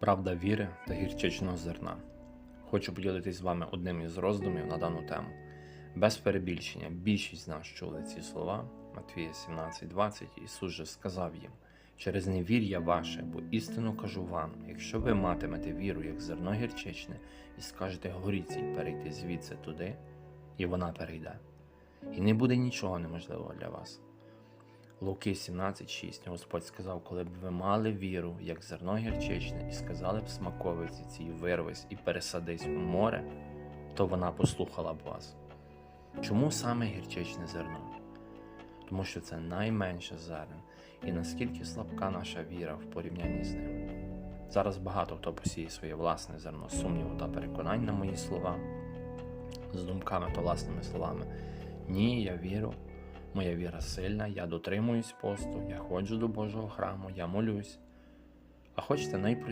Правда віри та гірчичного зерна. Хочу поділитись з вами одним із роздумів на дану тему. Без перебільшення, більшість з нас чули ці слова, Матвія 17:20, Ісус же сказав їм: через невір'я ваше, бо істину кажу вам, якщо ви матимете віру, як зерно гірчичне, і скажете горіці перейти звідси туди, і вона перейде. І не буде нічого неможливого для вас. Луки 17:6 Господь сказав, коли б ви мали віру, як зерно гірчичне, і сказали б смаковиці цій вирвись і пересадись у море, то вона послухала б вас. Чому саме гірчичне зерно? Тому що це найменше зерен, і наскільки слабка наша віра в порівнянні з ним. Зараз багато хто посіє своє власне зерно сумніву та переконань на мої слова, з думками та власними словами. Ні, я вірю, Моя віра сильна, я дотримуюсь посту, я ходжу до Божого храму, я молюсь. А хочете найпростіше